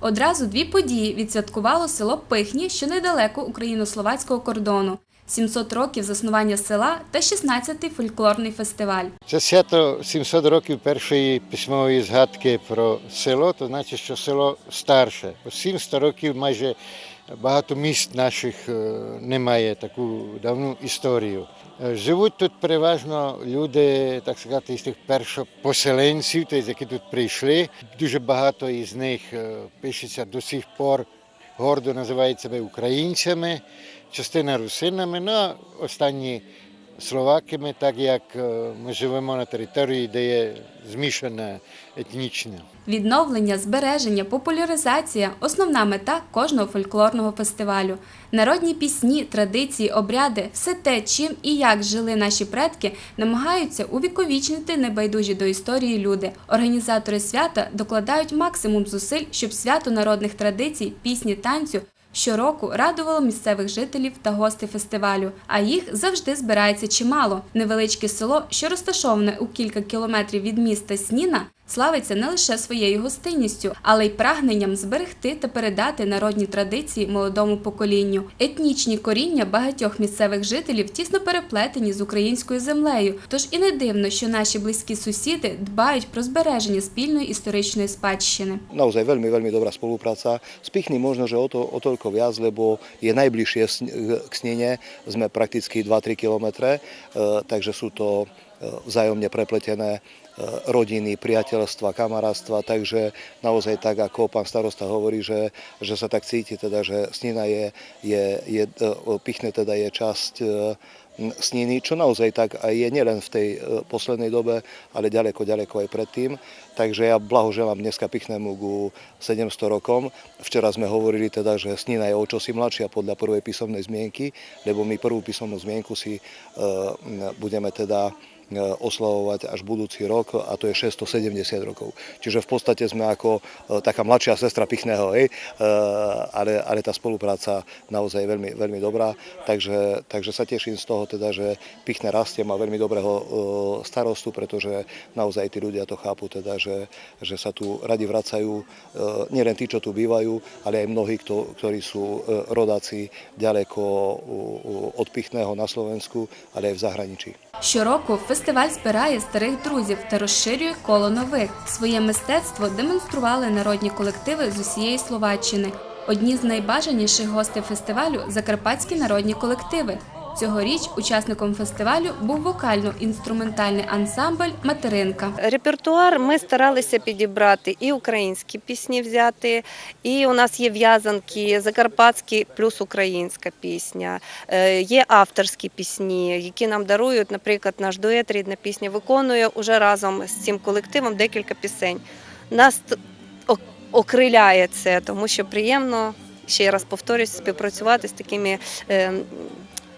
Одразу дві події відсвяткувало село Пихні, що недалеко україно-словацького кордону. 700 років заснування села та 16-й фольклорний фестиваль. Це свято 700 років першої письмової згадки про село, то значить, що село старше. Бо 700 років майже багато міст наших немає таку давну історію. Е, Живуть тут переважно люди, так сказати, з тих першопоселенців, тобто, які тут прийшли. Дуже багато із них е, пишеться до сих пор, гордо називають себе українцями, частина русинами, ну останні словаками, так як е, ми живемо на території, де є змішана етнічна. Відновлення, збереження, популяризація основна мета кожного фольклорного фестивалю. Народні пісні, традиції, обряди все те, чим і як жили наші предки, намагаються увіковічнити небайдужі до історії люди. Організатори свята докладають максимум зусиль, щоб свято народних традицій, пісні, танцю. Щороку радувало місцевих жителів та гостей фестивалю, а їх завжди збирається чимало. Невеличке село, що розташоване у кілька кілометрів від міста Сніна, славиться не лише своєю гостинністю, але й прагненням зберегти та передати народні традиції молодому поколінню. Етнічні коріння багатьох місцевих жителів тісно переплетені з українською землею. Тож і не дивно, що наші близькі сусіди дбають про збереження спільної історичної спадщини. spolupráca. S Pichny možno, že o, to, o toľko viac, lebo je najbližšie sn- k Snine, sme prakticky 2-3 kilometre, e, takže sú to e, vzájomne prepletené e, rodiny, priateľstva, kamarátstva, takže naozaj tak, ako pán starosta hovorí, že, že sa tak cíti, teda, že Snina je, je, je e, Pichne teda je časť e, sniny, čo naozaj tak aj je nielen v tej e, poslednej dobe, ale ďaleko, ďaleko aj predtým. Takže ja blahoželám dneska Pichnému ku 700 rokom. Včera sme hovorili teda, že snina je o mladšia podľa prvej písomnej zmienky, lebo my prvú písomnú zmienku si e, budeme teda e, oslavovať až budúci rok a to je 670 rokov. Čiže v podstate sme ako taká mladšia sestra Pichného, hej? Ale, ale tá spolupráca naozaj je veľmi, veľmi dobrá, takže, takže sa teším z toho teda, že Pichné rastie, má veľmi dobrého e, starostu, pretože naozaj tí ľudia to chápu teda, že, že sa tu radi vracajú, e, nielen tí, čo tu bývajú, ale aj mnohí, kto, ktorí sú e, rodáci ďaleko od Pichného na Slovensku, ale aj v zahraničí. Щороку фестиваль збирає старих друзів та розширює коло нових. Своє мистецтво демонстрували народні колективи з усієї Словаччини. Одні з найбажаніших гостей фестивалю закарпатські народні колективи. Цьогоріч учасником фестивалю був вокально-інструментальний ансамбль Материнка. Репертуар ми старалися підібрати і українські пісні взяти, і у нас є в'язанки закарпатські плюс українська пісня. Е, Є авторські пісні, які нам дарують. Наприклад, наш дует рідна пісня виконує уже разом з цим колективом декілька пісень. Нас окриляє це, тому що приємно ще раз повторюсь, співпрацювати з такими е,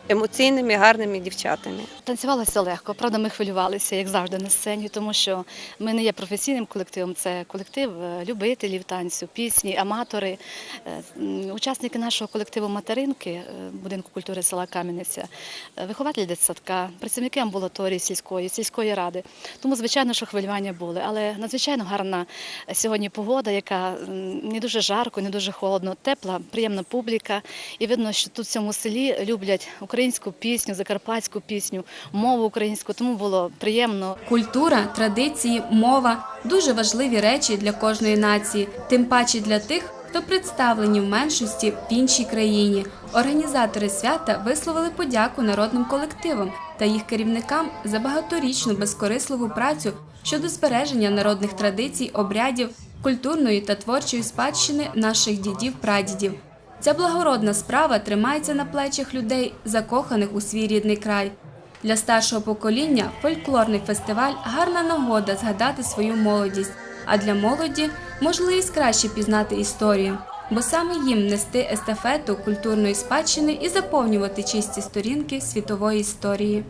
емоційними, гарними дівчатами. Танцювалося легко. Правда, ми хвилювалися, як завжди, на сцені, тому що ми не є професійним колективом. Це колектив е, любителів танцю, пісні, аматори. Е, Учасники нашого колективу Материнки е, будинку культури села Кам'яниця, вихователі дитсадка, працівники амбулаторії сільської, сільської ради. Тому, звичайно, що хвилювання були. Але надзвичайно гарна сьогодні погода, яка не дуже жарко, не дуже холодно, тепла, приємна публіка. І видно, що тут в цьому селі люблять українську пісню, закарпатську пісню, мову українську, тому було приємно. Культура, традиції, мова дуже важливі речі для кожної нації, тим паче для тих, хто представлені в меншості в іншій країні. Організатори свята висловили подяку народним колективам та їх керівникам за багаторічну безкорисливу працю щодо збереження народних традицій, обрядів, культурної та творчої спадщини наших дідів-прадідів. Ця благородна справа тримається на плечах людей, закоханих у свій рідний край. Для старшого покоління фольклорний фестиваль гарна нагода згадати свою молодість, а для молоді можливість краще пізнати історію, бо саме їм нести естафету культурної спадщини і заповнювати чисті сторінки світової історії.